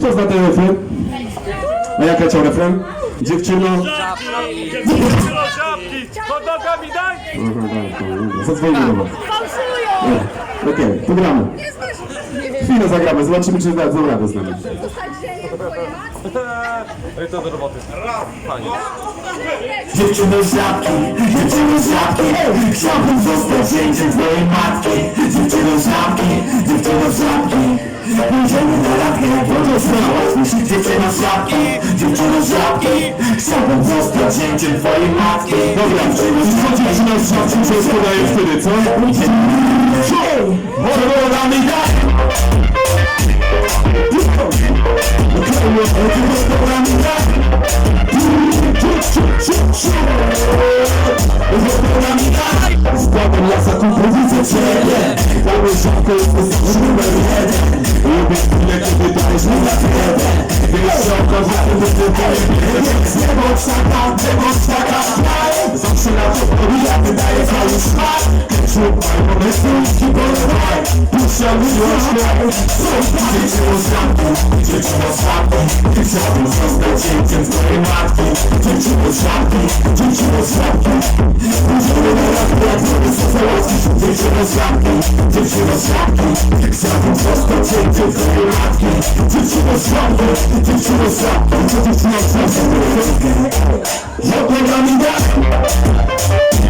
Kto zna ten refren? A jak leciał refren? Dziewczyno... Dziewczyno, żabki! Pod nogami daj! Zadzwonimy do was. Fałszują! Nie. Okej, to gramy. Chwilę zagramy, zobaczymy czy dadzą radę z nami. No i to do roboty. Dziewczyno z żabki, dziewczyno z żabki Chciałbym zostać zięciem twojej matki Dziewczyno z żabki, dziewczyno z żabki Dziewczyno z żabki, dziewczyno z żabki Chciałbym zostać zięciem twojej matki. Dobra, co dziewczyna z żabki się podaje wtedy, co? Może było damy daj Składam ja za kompozycję ciebie Damy żabkę jest numer jeden Lubię chwilę, kiedy dajesz mi na kredę Wiesz, że okaże się, że ty dajesz Z niebo czaka, niebo czaka Zawsze na to pobija, wydaje cały szmat Ketchup, pomysły i polewaj Puszczam miłość, Dziewczyno z żabki, dziewczyno z żabki Chciałbym zostać zięciem twojej matki Dziewczyno z żabki, dziewczyno z żabki Pójdziemy na randkę jak wody co załatwisz Dziewczyno z żabki, dziewczyno z żabki Chciałbym zostać zięciem twojej matki Dziewczyno z żabki, dziewczyno z żabki Dziewczyno z żabki Ja błagam i daj